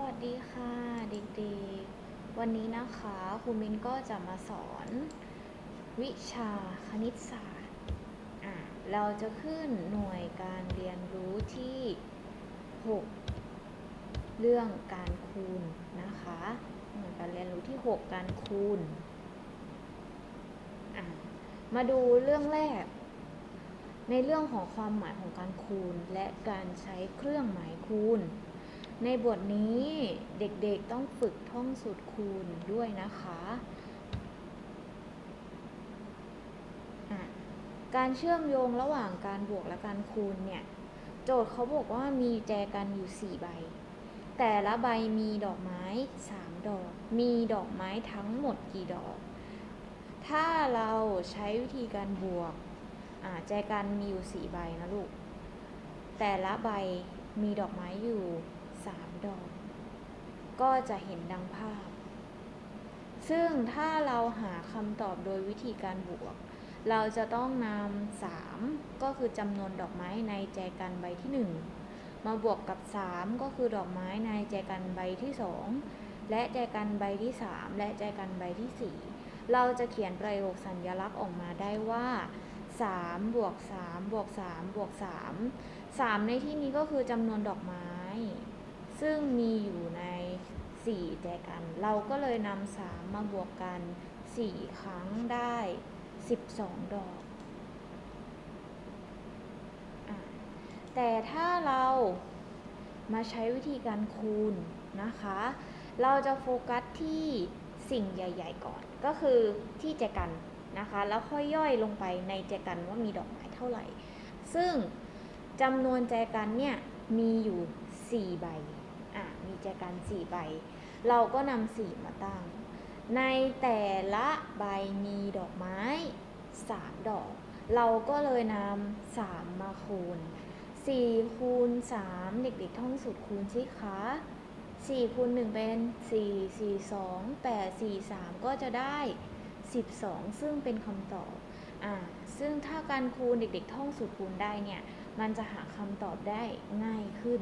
วัสดีค่ะเด็กๆ วันนี้นะคะครูมินก็จะมาสอนวิชาคณิตศาสตร์อะเราจะขึ้นหน่วยการเรียนรู้ที่ 6 เรื่องการคูณนะคะ หน่วยการเรียนรู้ที่ 6 การคูณอะมาดูเรื่องแรก ในเรื่องของความหมายของการคูณและการใช้เครื่องหมายคูณ ในบทนี้เด็กๆต้องฝึกท่องสูตรคูณด้วยนะคะะการเชื่อมโยงระหว่างการบวกและการคูณเนี่ย โจทย์เขาบอกว่ามีแจกันอยู่ 4 ใบ แต่ละใบมีดอกไม้ 3 ดอก มีดอกไม้ทั้งหมดกี่ดอก ถ้าเราใช้วิธีการบวกแจกันมีอยู่ 4 ใบนะลูก แต่ละใบมีดอกไม้อยู่ ดอก ก็จะเห็นดังภาพ ซึ่งถ้าเราหาคำตอบโดยวิธีการบวก เราจะต้องนำ3ก็คือจำนวนดอกไม้ในแจกันใบที่ 1 มาบวกกับ 3 ก็คือดอกไม้ในแจกันใบที่ 2 และแจกันใบที่ 3 และแจกันใบที่ 4 เราจะเขียนประโยคสัญลักษณ์ออกมาได้ว่า3บวก3บวก3บวก3 3 ในที่นี้ก็คือจำนวนดอกไม้ ซึ่งมีอยู่ใน 4 แจกัน เราก็เลยนำ3มาบวกกัน 4 ครั้งได้ 12 ดอกอแต่ถ้าเรามาใช้วิธีการคูณนะคะ เราจะโฟกัสที่สิ่งใหญ่ ๆ ก่อน ก็คือที่แจกันนะคะ แล้วค่อยย่อยลงไปในแจกันว่ามีดอกไม้เท่าไหร่ ซึ่งจำนวนแจกันเนี่ยมีอยู่ 4 ใบ มีแจกัน4ใบ เราก็นำ4มาตั้ง ในแต่ละใบมีดอกไม้ 3 ดอก เราก็เลยนำ3มาคูณ 4 คูณ 3 เด็กๆท่องสูตรคูณสิคะ4คูณ1เป็น 4 4 2 8 4 3 ก็จะได้ 12 ซึ่งเป็นคำตอบอ่าซึ่งถ้าการคูณเด็กๆท่องสูตรคูณได้เนี่ย มันจะหาคำตอบได้ง่ายขึ้น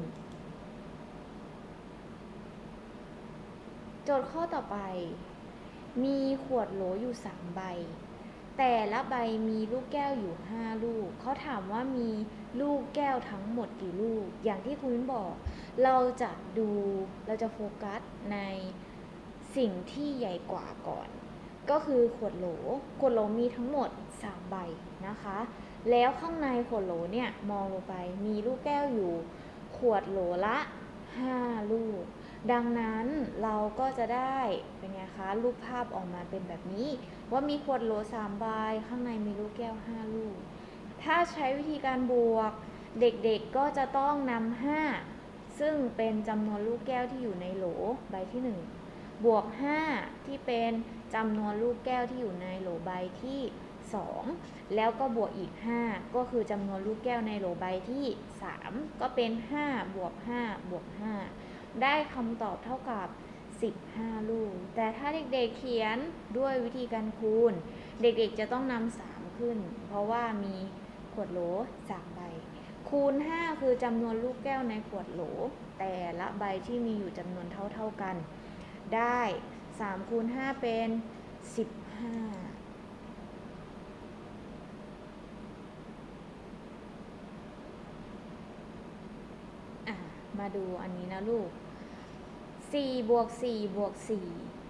จทย์ข้อต่อไป มีขวดโหลอยู่ 3 ใบ แต่ละใบมีลูกแก้วอยู่ 5 ลูก เขาถามว่ามีลูกแก้วทั้งหมดกี่ลูก อย่างที่คุณบอก เราจะดู เราจะโฟกัสในสิ่งที่ใหญ่กว่าก่อน ก็คือขวดโหล ขวดโหลมีทั้งหมด 3 ใบนะคะ แล้วข้างในขวดโหลเนี่ยมองลงไป มีลูกแก้วอยู่ ขวดโหลละ 5 ลูก ดังนั้นเราก็จะได้เป็นไงคะรูปภาพออกมาเป็นแบบนี้ ว่ามีขวดโหล3ใบข้างในมีลูกแก้ว5ลูก ถ้าใช้วิธีการบวก เด็กๆก็จะต้องนำ5ซึ่งเป็นจำนวนลูกแก้วที่อยู่ในโหลใบที่1บวก5ที่เป็นจำนวนลูกแก้วที่อยู่ในโหลใบที่2แล้วก็บวกอีก 5 ก็คือจำนวนลูกแก้วในโหลใบที่ 3 ก็เป็น 5 บวก 5 บวก 5 ได้คำตอบเท่ากับ 15 ลูก แต่ถ้าเด็กๆเขียนด้วยวิธีการคูณ เด็กๆจะต้องนำ3ขึ้น เพราะว่ามีขวดโหล3ใบ คูณ 5 คือจำนวนลูกแก้วในขวดโหล แต่ละใบที่มีอยู่จำนวนเท่าๆกัน ได้3คูณ5เป็น 15 อะ มาดูอันนี้นะลูก4บวก4บวก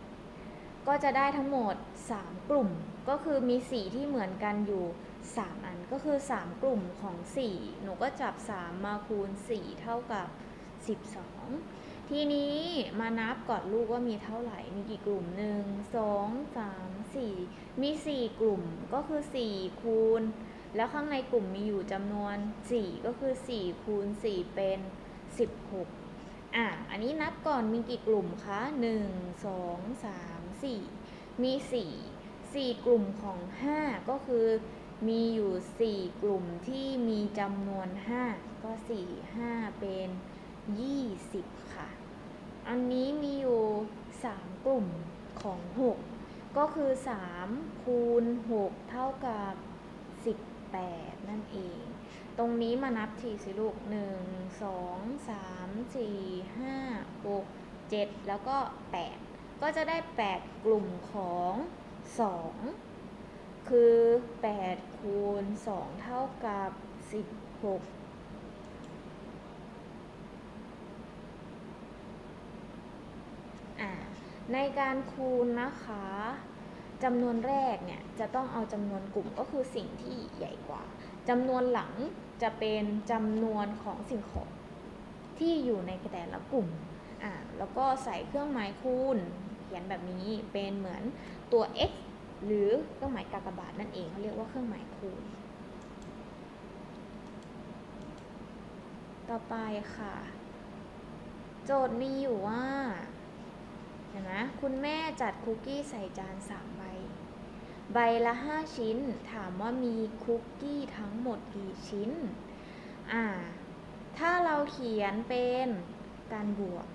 4ก็จะได้ทั้งหมด 3 กลุ่ม ก็คือมี4ที่เหมือนกันอยู่ 3 อันก็คือ 3 กลุ่มของ 4 หนูก็จับ 3 มาคูณ 4 เท่ากับ 12 ทีนี้มานับก่อนลูกว่ามีเท่าไหร่ มีกี่กลุ่ม 1 2 3 4 มี 4 กลุ่มก็คือ 4 คูณ แล้วข้างในกลุ่มมีอยู่จำนวน 4 ก็คือ 4 คูณ 4 เป็น 16 อะ อันนี้นับก่อนมีกี่กลุ่มคะ 1 2 3 4 มี 4 4 กลุ่มของ 5 ก็คือมีอยู่ 4 กลุ่มที่มีจำนวน 5 ก็ 4 5 เป็น 20 ค่ะ อันนี้มีอยู่ 3 กลุ่มของ 6 ก็คือ 3 คูณ 6 เท่ากับ 18 นั่นเอง ตรงนี้มานับทีสิลูก 1 2 3 4 5 6 7 แล้วก็ 8 ก็จะได้ 8 กลุ่มของ 2 คือ 8 คูณ 2 เท่ากับ 16ในการคูณนะคะจำนวนแรกเนี่ยจะต้องเอาจำนวนกลุ่มก็คือสิ่งที่ใหญ่กว่าจำนวนหลัง จะเป็นจำนวนของสิ่งของที่อยู่ในแต่ละกลุ่มอ่าแล้วก็ใส่เครื่องหมายคูณ เขียนแบบนี้เป็นเหมือนตัว x หรือเครื่องหมายกากบาทนั่นเองเขาเรียกว่าเครื่องหมายคูณ ต่อไปค่ะ โจทย์มีอยู่ว่าเห็นไหมคุณแม่จัดคุกกี้ใส่จานสาม ใบละ 5 ชิ้น ถามว่ามีคุกกี้ทั้งหมดกี่ชิ้น อ่า ถ้าเราเขียนเป็นการบวก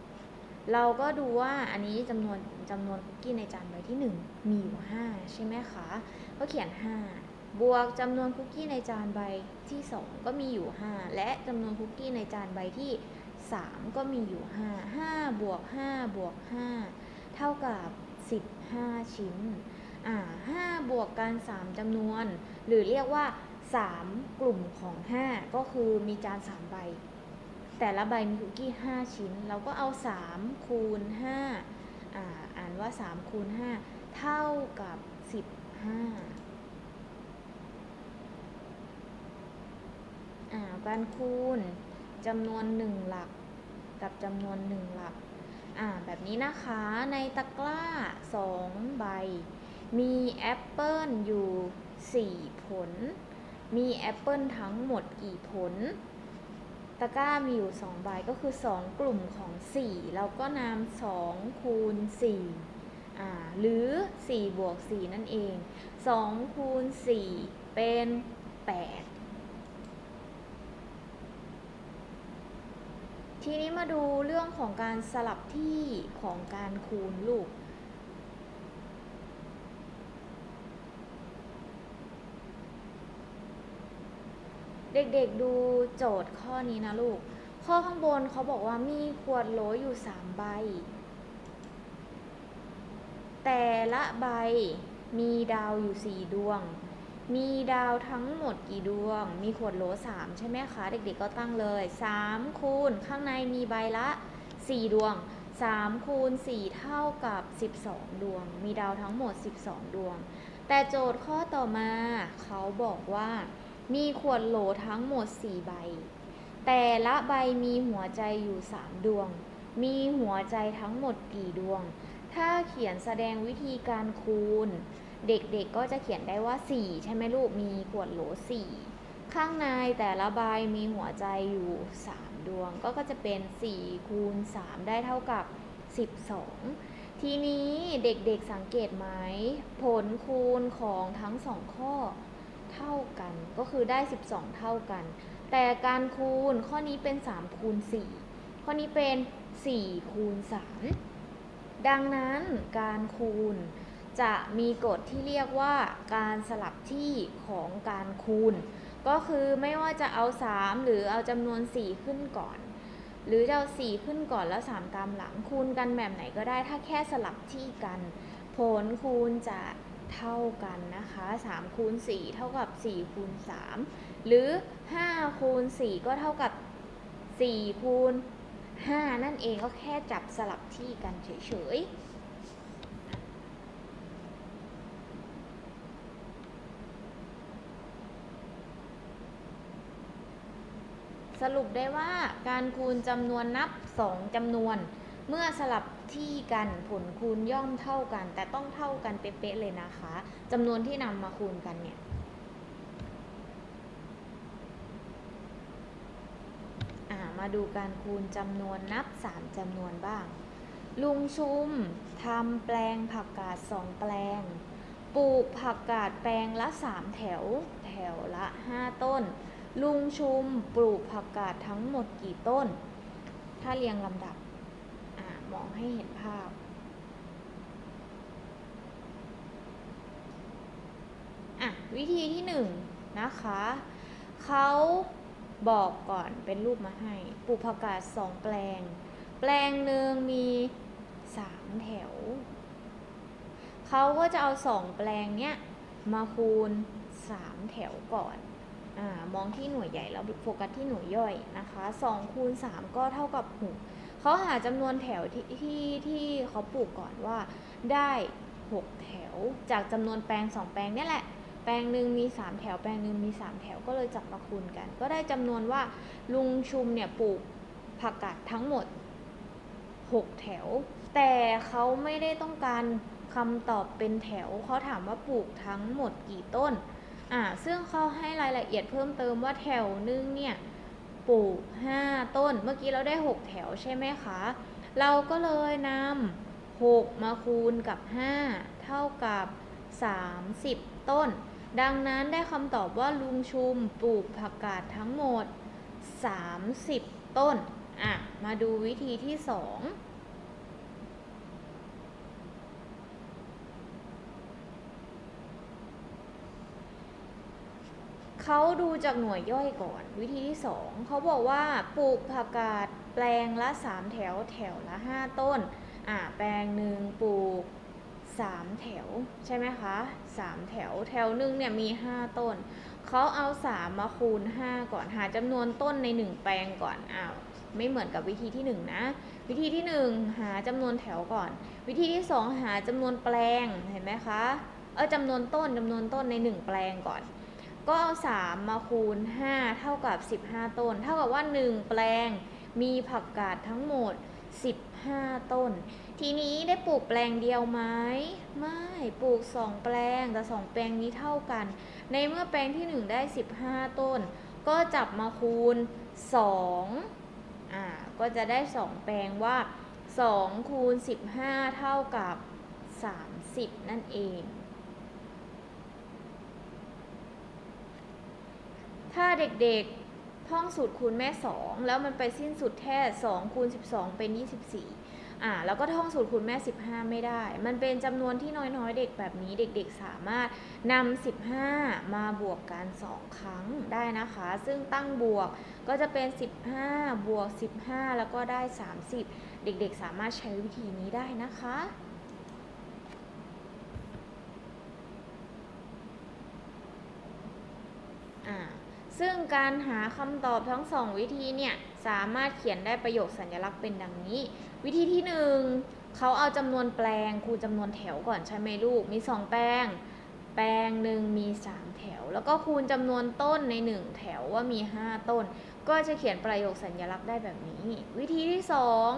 เราก็ดูว่าอันนี้จำนวนจำนวนคุกกี้ในจานใบที่ 1 มีอยู่ 5 ใช่ไหมคะ ก็เขียน 5 บวกจำนวนคุกกี้ในจานใบที่ 2 ก็มีอยู่ 5 และจำนวนคุกกี้ในจานใบที่ 3 ก็มีอยู่ 5 5 บวก 5 บวก 5 เท่ากับ 15 ชิ้น อ่าบวกกัน 3จำนวน หรือเรียกว่า 3 กลุ่มของ 5 ก็คือมีจาน 3 ใบ แต่ละใบมีคุกกี้ 5 ชิ้น เราก็เอา 3 คูณ5อ่าอ่านว่า 3 คูณ 5 เท่ากับ 15อ่าการคูณจำนวน 1 หลักกับจำนวน 1 หลักอ่าแบบนี้นะคะในตะกร้า 2 ใบ มีแอปเปิลอยู่ 4 ผล มีแอปเปิลทั้งหมดกี่ผล ตะกร้ามีอยู่ 2 ใบก็คือ 2 กลุ่มของ 4 เราก็นำ2คูณ4อ่าหรือ 4 บวก 4 นั่นเอง 2 คูณ 4 เป็น 8ทีนี้มาดูเรื่องของการสลับที่ของการคูณลูก เด็กๆดูโจทย์ข้อนี้นะลูก ข้อข้างบนเขาบอกว่ามีขวดโหลอยู่ 3 ใบ แต่ละใบมีดาวอยู่ 4 ดวง มีดาวทั้งหมดกี่ดวง มีขวดโหล 3 ใช่ไหมคะ เด็กๆก็ตั้งเลย 3 คูณข้างในมีใบละ 4 ดวง 3 คูณ 4 เท่ากับ 12 ดวง มีดาวทั้งหมด 12 ดวง แต่โจทย์ข้อต่อมาเขาบอกว่า มีขวดโหลทั้งหมด 4 ใบ แต่ละใบมีหัวใจอยู่ 3 ดวง มีหัวใจทั้งหมดกี่ดวง ถ้าเขียนแสดงวิธีการคูณ เด็กๆก็จะเขียนได้ว่า 4 ใช่ไหมลูก มีขวดโหล 4 ข้างในแต่ละใบมีหัวใจอยู่ 3 ดวง ก็ก็จะเป็น 4 คูณ 3 ได้เท่ากับ 12ทีนี้เด็กๆสังเกตไหม ผลคูณของทั้งสองข้อ เท่ากัน ก็คือได้ 12 เท่ากัน แต่การคูณข้อนี้เป็น 3 คูณ 4 ข้อนี้เป็น 4 คูณ 3 ดังนั้นการคูณจะมีกฎที่เรียกว่าการสลับที่ของการคูณ ก็คือไม่ว่าจะเอา 3 หรือเอาจำนวน 4 ขึ้นก่อน หรือจะเอา 4 ขึ้นก่อนแล้ว 3 ตามหลังคูณกันแบบไหนก็ได้ถ้าแค่สลับที่กัน ผลคูณจะ เท่ากันนะคะ3คูณ4เท่ากับ4คูณ3หรือ5คูณ4ก็เท่ากับ4คูณ5นั่นเองก็แค่จับสลับที่กันเฉยๆสรุปได้ว่าการคูณจำนวนนับ 2จำนวน เมื่อสลับ ที่กันผลคูณย่อมเท่ากัน แต่ต้องเท่ากันเป๊ะๆเลยนะคะจำนวนที่นำมาคูณกันเนี่ยอ่ามาดูการคูณจำนวนนับ 3จำนวนบ้าง ลุงชุมทำแปลงผักกาดสองแปลง ปลูกผักกาดแปลงละ 3 แถว แถวละ 5 ต้น ลุงชุมปลูกผักกาดทั้งหมดกี่ต้น ถ้าเรียงลำดับ มองให้เห็นภาพ อะ วิธีที่หนึ่งนะคะ เขาบอกก่อนเป็นรูปมาให้ ปลูกผักกาดสองแปลง แปลงหนึ่งมีสามแถว เขาก็จะเอาสองแปลงเนี้ยมาคูณสามแถวก่อนอามองที่หน่วยใหญ่แล้วโฟกัสที่หน่วยย่อยนะคะสองคูณสามก็เท่ากับหก เขาหาจำนวนแถวที่ที่ที่เขาปลูกก่อนว่าได้หกแถวจากจำนวนแปลงสองแปลงเนี่ยแหละ แปลงหนึ่งมี 3 แถว แปลงหนึ่งมี 3 แถวก็เลยจับมาคูณกัน ก็ได้จำนวนว่าลุงชุมเนี่ยปลูกผักกาดทั้งหมด 6 แถว แต่เขาไม่ได้ต้องการคำตอบเป็นแถวเขาถามว่าปลูกทั้งหมดกี่ต้นอ่าซึ่งเขาให้รายละเอียดเพิ่มเติมว่าแถวหนึงเนี่ย ปลูก 5 ต้น เมื่อกี้เราได้ 6 แถวใช่ไหมคะ เราก็เลยนำ6มาคูณกับ 5 เท่ากับ 30 ต้น ดังนั้นได้คำตอบว่าลุงชุมปลูกผักกาดทั้งหมด 30 ต้น อะ มาดูวิธีที่ 2 เขาดูจากหน่วยย่อยก่อน วิธีที่ 2เขาบอกว่าปลูกผักกาดแปลงละ 3 แถวแถวละ 5 ต้นอะแปลงหนึ่งปลูก 3 แถวใช่ไหมคะ3แถวแถวหนึ่งเนี่ยมี 5 ต้นเขาเอา 3 มาคูณ 5 ก่อนหาจำนวนต้นใน 1 แปลงก่อนอ้าวไม่เหมือนกับวิธีที่ 1 นะ วิธีที่ 1 หาจำนวนแถวก่อน วิธีที่ 2 หาจำนวนแปลงเห็นไหมคะเออจำนวนต้นจำนวนต้นใน 1 แปลงก่อน ก็เอา 3 มาคูณ 5 เท่ากับ 15 ต้น เท่ากับว่า 1 แปลงมีผักกาดทั้งหมด 15 ต้น ทีนี้ได้ปลูกแปลงเดียวไหมไม่ปลูก 2 แปลงแต่ 2 แปลงนี้เท่ากัน ในเมื่อแปลงที่ 1 ได้ 15 ต้น ก็จับมาคูณ 2 อ่าก็จะได้ 2 แปลงว่า2คูณ15 เท่ากับ 30 นั่นเอง ถ้าเด็กๆท่องสูตรคูณแม่ 2 แล้วมันไปสิ้นสุดแค่2คูณ12 เป็น 24อ่าแล้วก็ท่องสูตรคูณแม่ 15 ไม่ได้ มันเป็นจำนวนที่น้อยๆ เด็กแบบนี้เด็กๆสามารถนำ15 มาบวกกัน 2 ครั้งได้นะคะ ซึ่งตั้งบวกก็จะเป็น 15 บวก 15 แล้วก็ได้ 30 เด็กๆสามารถใช้วิธีนี้ได้นะคะ อ่า ซึ่งการหาคำตอบทั้งสองวิธีเนี่ย สามารถเขียนได้ประโยคสัญลักษณ์เป็นดังนี้ วิธีที่หนึ่งเขาเอาจำนวนแปลงคูณจำนวนแถวก่อนใช่ไหมลูก มีสองแปลง แปลงหนึ่งมีสามแถว แล้วก็คูณจำนวนต้นในหนึ่งแถวว่ามีห้าต้น ก็จะเขียนประโยคสัญลักษณ์ได้แบบนี้ วิธีที่สอง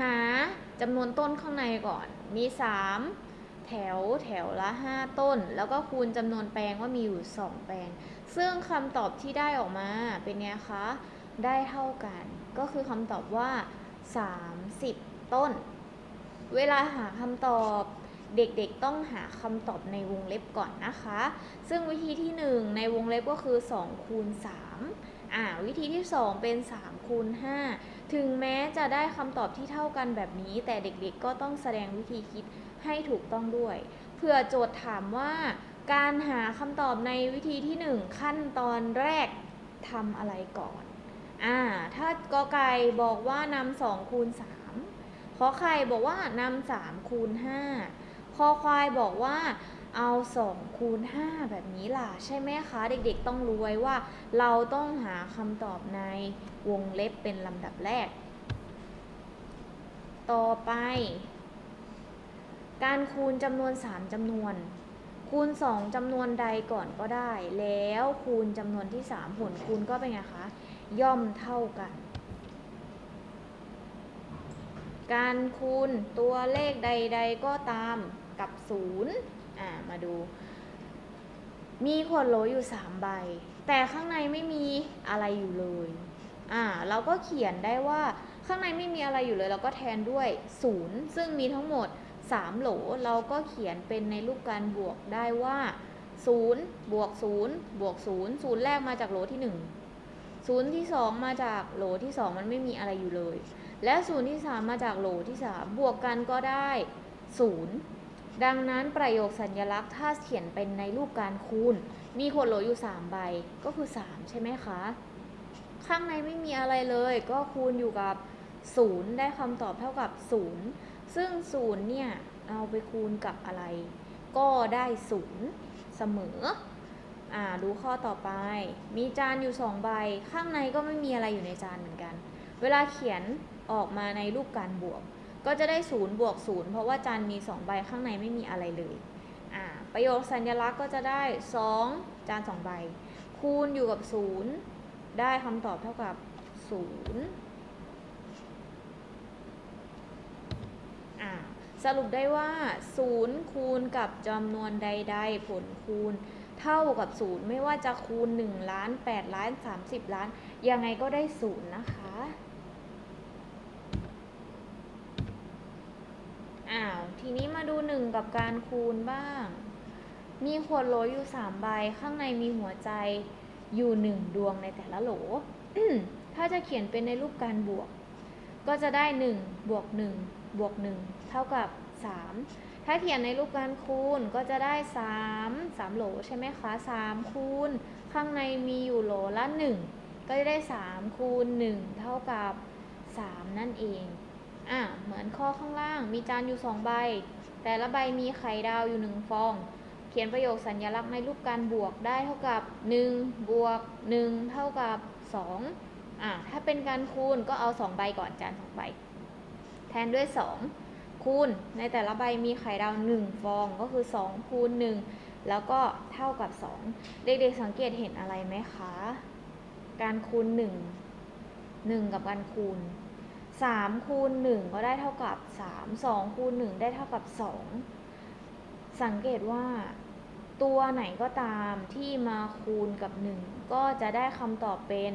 หาจำนวนต้นข้างในก่อน มีสาม แถวแถวละห้าต้น แล้วก็คูณจำนวนแปลงว่ามีอยู่สองแปลง ซึ่งคำตอบที่ได้ออกมาเป็นไงคะ ได้เท่ากัน ก็คือคำตอบว่า 30 ต้น เวลาหาคำตอบเด็กๆต้องหาคำตอบในวงเล็บก่อนนะคะ ซึ่งวิธีที่ 1 ในวงเล็บก็คือ2คูณ3อ่าวิธีที่ 2 เป็น3คูณ5ถึงแม้จะได้คำตอบที่เท่ากันแบบนี้ แต่เด็กๆก็ต้องแสดงวิธีคิด ให้ถูกต้องด้วยเผื่อโจทย์ถามว่า การหาคำตอบในวิธีที่ 1 ขั้นตอนแรกทำอะไรก่อนอ่าถ้ากอไก่บอกว่านำสองคูณสามขอไข่บอกว่านำสามคูณห้าคอควายบอกว่าเอาสองคูณห้าแบบนี้ล่ะ ใช่ไหมคะ เด็กๆต้องรู้ไว้ว่า เราต้องหาคำตอบในวงเล็บเป็นลำดับแรก ต่อไป การคูณจำนวน 3จำนวน คูณ 2จำนวนใดก่อนก็ได้ แล้วคูณจำนวนที่ 3 ผลคูณก็เป็นไงคะ ย่อมเท่ากัน การคูณตัวเลขใด ๆ ก็ตามกับ 0 อ่า มาดู มีขวดโหลอยู่ 3 ใบ แต่ข้างในไม่มีอะไรอยู่เลย อ่า เราก็เขียนได้ว่าข้างในไม่มีอะไรอยู่เลย เราก็แทนด้วย 0 ซึ่งมีทั้งหมด 3 โหลเราก็เขียนเป็นในรูปการบวกได้ว่า0บวก0บวก0 0 แรกมาจากโหลที่ 1 0 ที่ 2 มาจากโหลที่ 2 มันไม่มีอะไรอยู่เลย และ0ที่ 3 มาจากโหลที่ 3 บวกกันก็ได้ 0 ดังนั้นประโยคสัญญลักษณ์ถ้าเขียนเป็นในรูปการคูณ มีขวดโหลอยู่ 3 ใบก็คือ 3 ใช่ไหมคะ ข้างในไม่มีอะไรเลย ก็คูณอยู่กับ 0 ได้คำตอบเท่ากับ 0 ซึ่ง 0 เนี่ย เอาไปคูณกับอะไร ก็ได้ 0 เสมอ อ่า ดูข้อต่อไป มีจานอยู่ 2 ใบ ข้างในก็ไม่มีอะไรอยู่ในจานเหมือนกัน เวลาเขียนออกมาในรูปการบวก ก็จะได้ 0 บวก 0 เพราะว่าจานมี 2 ใบข้างในไม่มีอะไรเลย อ่า ประโยคสัญลักษณ์ก็จะได้ 2 จาน 2 ใบ คูณอยู่กับ 0 ได้คำตอบเท่ากับ 0 อ่า สรุปได้ว่า 0 คูณกับจำนวนใด ๆ ผลคูณ เท่ากับ 0 ไม่ว่าจะคูณ 1 ล้าน 8 ล้าน 30 ล้าน ยังไงก็ได้ 0 นะคะ อ้าว ทีนี้มาดู 1 กับการคูณบ้าง มีขวดโหลอยู่ 3 ใบ ข้างในมีหัวใจอยู่ 1 ดวงในแต่ละโหล ถ้าจะเขียนเป็นในรูปการบวก ก็จะได้ 1 บวก 1 บวก 1 ท่ากับ 3 ถ้าเขียนในรูปการคูณก็จะได้ 3 3โหลใช่ไหมคะ3คูณข้างในมีอยู่โหลละ 1 ก็จะได้ 3 คูณ 1 เท่ากับ 3 นั่นเองอะเหมือนข้อข้างล่างมีจานอยู่ 2 ใบ แต่ละใบมีไข่ดาวอยู่ 1 ฟอง เขียนประโยคสัญลักษณ์ในรูปการบวกได้เท่ากับ 1 บวก 1 เท่ากับ 2อะถ้าเป็นการคูณก็เอา 2 ใบก่อนจาน2ใบแทนด้วย 2 คูณ ในแต่ละใบมีไข่ดาว 1 ฟองก็คือ2คูณ1แล้วก็เท่ากับ 2 เด็กๆสังเกตเห็นอะไรไหมคะ การคูณ 1 1 กับการคูณ 3 คูณ 1 ก็ได้เท่ากับ 3 2 คูณ 1 ได้เท่ากับ 2 สังเกตว่าตัวไหนก็ตามที่มาคูณกับ 1 ก็จะได้คำตอบเป็น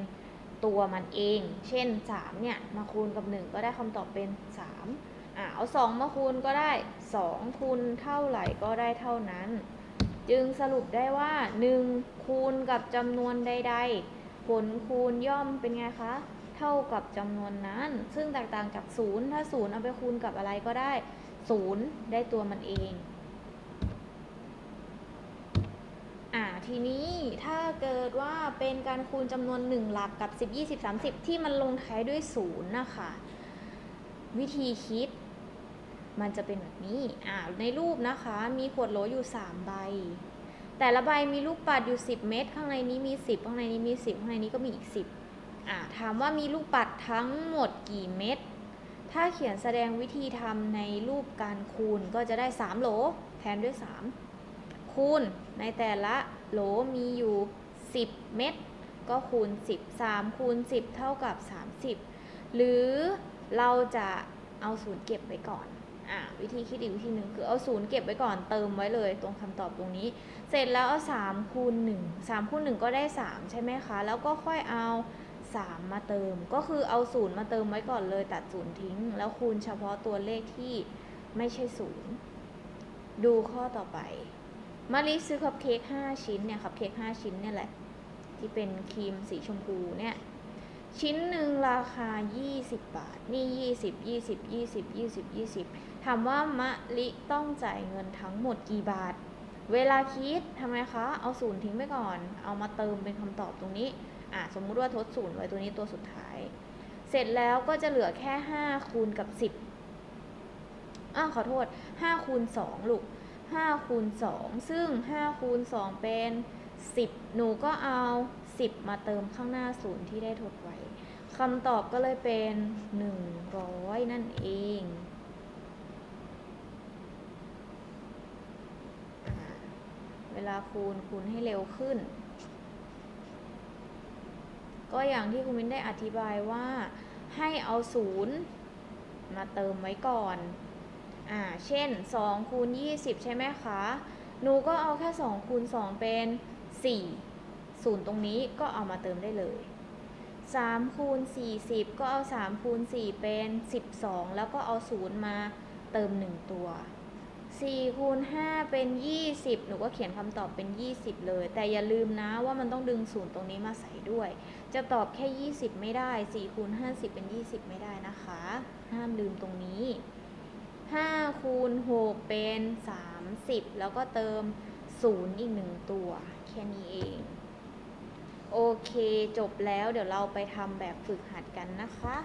ตัวมันเอง เช่น 3 เนี่ย มาคูณกับ 1 ก็ได้คำตอบเป็น 3 อะเอา 2 มาคูณก็ได้ 2 คูณเท่าไหร่ก็ได้เท่านั้น จึงสรุปได้ว่า 1 คูณกับจำนวนใด ๆ ผลคูณย่อมเป็นไงคะ เท่ากับจำนวนนั้น ซึ่งแตกต่างจาก 0 ถ้า 0 เอาไปคูณกับอะไรก็ได้ 0 ได้ตัวมันเองอ่าทีนี้ถ้าเกิดว่าเป็นการคูณจำนวน 1 หลักกับ 10 20 30 ที่มันลงท้ายด้วย 0 นะคะ วิธีคิด มันจะเป็นแบบนี้อ่าในรูปนะคะมีขวดโหลอยู่ 3 ใบ แต่ละใบมีลูกปัดอยู่ 10 เม็ดข้างในนี้มี 10 ข้างในนี้มี 10 ข้างในนี้ก็มีอีก 10อ่าถามว่ามีลูกปัดทั้งหมดกี่เม็ดถ้าเขียนแสดงวิธีทำในรูปการคูณก็จะได้ 3 โหลแทนด้วย 3 คูณในแต่ละโหลมีอยู่ 10 เม็ดก็คูณ 10 3 คูณ 10 เท่ากับ 30 หรือเราจะเอาศูนย์เก็บไว้ก่อน อ่าวิธีคิดอีกวิธีหนึ่งคือเอาศูนย์เก็บไว้ก่อนเติมไว้เลย ตรงคำตอบตรงนี้ เสร็จแล้วเอา3คูณ1 3คูณ1ก็ได้ 3 ใช่ไหมคะ แล้วก็ค่อยเอา3มาเติม ก็คือเอาศูนย์มาเติมไว้ก่อนเลย ตัดศูนย์ทิ้ง แล้วคูณเฉพาะตัวเลขที่ไม่ใช่ศูนย์ดูข้อต่อไปมารีซื้อคัพเค้ก5ชิ้นเนี่ยคัพเค้ก5ชิ้นเนี่ยแหละ ที่เป็นครีมสีชมพูเนี่ยชิ้นหนึ่งราคา 20 บาท นี่ 20 20 20 20 20 ถามว่ามะลิต้องจ่ายเงินทั้งหมดกี่บาท เวลาคิดทำไมคะ เอาศูนย์ทิ้งไปก่อน เอามาเติมเป็นคำตอบตรงนี้ อะสมมุติว่าทดศูนย์ไว้ตัวนี้ตัวสุดท้าย เสร็จแล้วก็จะเหลือแค่ 5 คูณกับ 10อ้าวขอโทษ 5 คูณ 2 ลูก 5 คูณ 2 ซึ่ง 5 คูณ 2 เป็น 10 หนูก็เอา 10 มาเติมข้างหน้าศูนย์ที่ได้ทดไว้คำตอบก็เลยเป็น 100 นั่นเองอ่าเวลาคูณคูณให้เร็วขึ้น ก็อย่างที่คุณมินได้อธิบายว่าให้เอาศูนย์มาเติมไว้ก่อน อ่า เช่น2คูณ20 ใช่ไหมคะ หนูก็เอาแค่2คูณ2เป็น 4 ศูนย์ตรงนี้ก็เอามาเติมได้เลย3คูณ40 ก็เอา3คูณ4เป็น 12 แล้วก็เอา0มาเติม 1 ตัว 4คูณ5เป็น 20 หนูก็เขียนคำตอบเป็น 20 เลย แต่อย่าลืมนะว่ามันต้องดึงศูนย์ตรงนี้มาใส่ด้วย จะตอบแค่ 20 ไม่ได้4คูณ50 เป็น 20 ไม่ได้นะคะ ห้ามลืมตรงนี้5คูณ6เป็น 30 แล้วก็เติม 0 อีก 1 ตัว แค่นี้เอง โอเคจบแล้วเดี๋ยวเราไปทำแบบฝึกหัดกันนะคะ